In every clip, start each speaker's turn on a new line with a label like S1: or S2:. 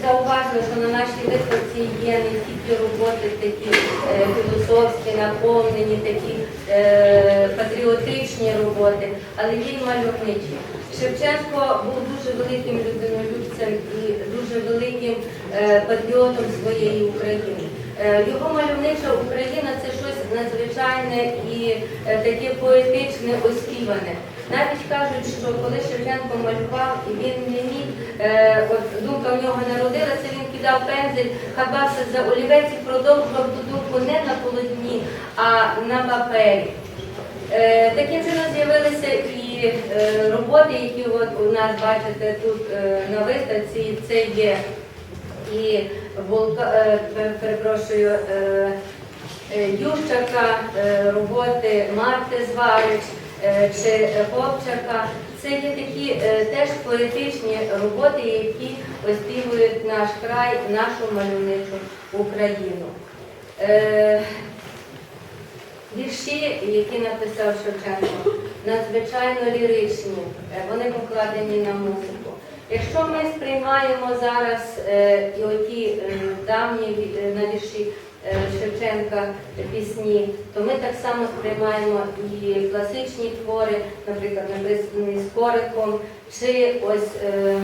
S1: Зауважно, що на нашій виставці є не тільки роботи такі е, філософські, наповнені, такі е, патріотичні роботи, але є й мальовничі. Шевченко був дуже великим людинолюбцем і дуже великим е, патріотом своєї України. Е, Його мальовнича Україна це щось надзвичайне і е, таке поетичне, оспіване. Навіть кажуть, що коли Шевченко малював, він не міг, е, от думка в нього народилася, він кидав пензель, хапався за олівець і продовжував ту думку не на полотні, а на папері. Е, таким чином з'явилися і е, роботи, які от у нас бачите тут е, на виставці. Це є і Волка, перепрошую, Ющака, роботи Марти Зварич чи Хопчака. Це є такі е, теж поетичні роботи, які оспівують наш край, нашу мальовничу Україну. Е, Вірші, які написав Шевченко, надзвичайно ліричні, е, вони покладені на музику. Якщо ми сприймаємо зараз е, і оті е, давні е, на вірші е, Шевченка пісні, то ми так само сприймаємо і класичні твори, наприклад, написані Скориком, чи ось е,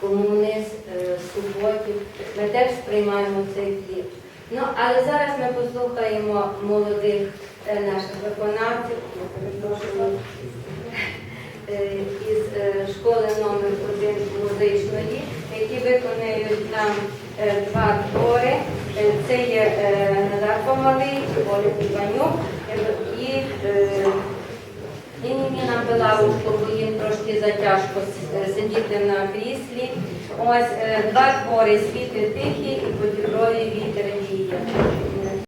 S1: комунист е, Суботів. Ми теж сприймаємо цей твір. Ну, але зараз ми послухаємо молодих е, наших виконавців, е, із е, школи номер 1 музичної, які виконують нам е, два твори. Це є Помалий, Оля Іванюк е, і Ніна Белавушко, бо їм трошки затяжко е, сидіти на кріслі. Ось е, два твори світи тихі і потіброві вітер віє.